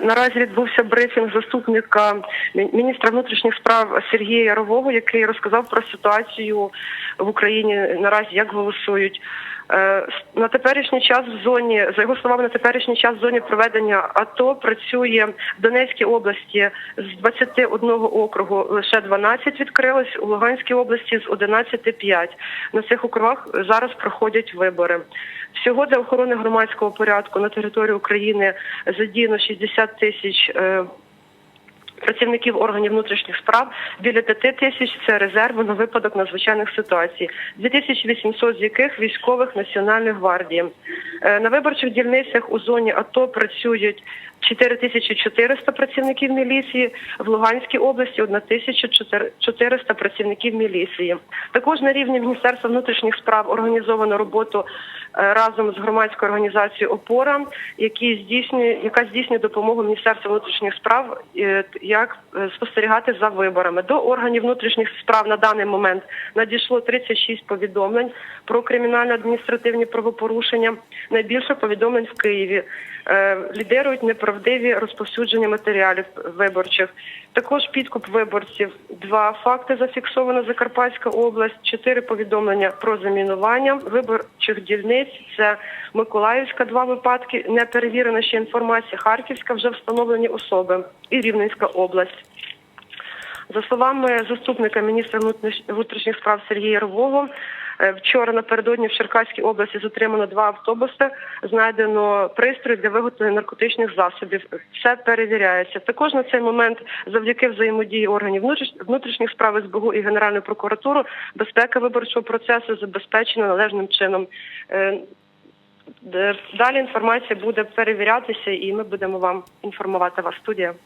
Наразі відбувся брифінг заступника міністра внутрішніх справ Сергія Ярового, який розказав про ситуацію в Україні наразі, як голосують. Е, На теперішній час в зоні, за його словами, на теперішній час в зоні проведення АТО працює в Донецькій області з 21 округу лише 12 відкрилось, у Луганській області з 11 – 5. На цих округах зараз проходять вибори. Всього для охорони громадського порядку на території України задіяно 60 тисяч е, працівників органів внутрішніх справ. Біля 5 тисяч це резерви на випадок надзвичайних ситуацій, 2800 з яких військових Національної гвардії. Е, На виборчих дільницях у зоні АТО працюють 4400 працівників міліції, в Луганській області 1400 працівників міліції. Також на рівні Міністерства внутрішніх справ організовано роботу е, разом з громадською організацією Опора, які здійснює, яка здійснює допомогу Міністерства внутрішніх справ, е, як е, спостерігати за виборами. До органів внутрішніх справ на даний момент надійшло 36 повідомлень про кримінально-адміністративні правопорушення. Найбільше повідомлень в Києві. Е, Лідирують неправдиві розповсюдження матеріалів виборчих. Також підкуп виборців. Два факти зафіксовано Закарпатська область, чотири повідомлення про замінування виборчих дільниць. Це Миколаївська, два випадки. Не перевірена ще інформація. Харківська вже встановлені особи і Рівненська область. За словами заступника міністра внутрішніх справ Сергія Ярового, е, вчора напередодні в Черкаській області затримано два автобуси, знайдено пристрій для виготовлення наркотичних засобів. Все перевіряється. Також на цей момент, завдяки взаємодії органів внутрішніх справ СБУ і Генеральної прокуратури, безпека виборчого процесу забезпечена належним чином. Е, Далі інформація буде перевірятися, і ми будемо вам інформувати вас студія.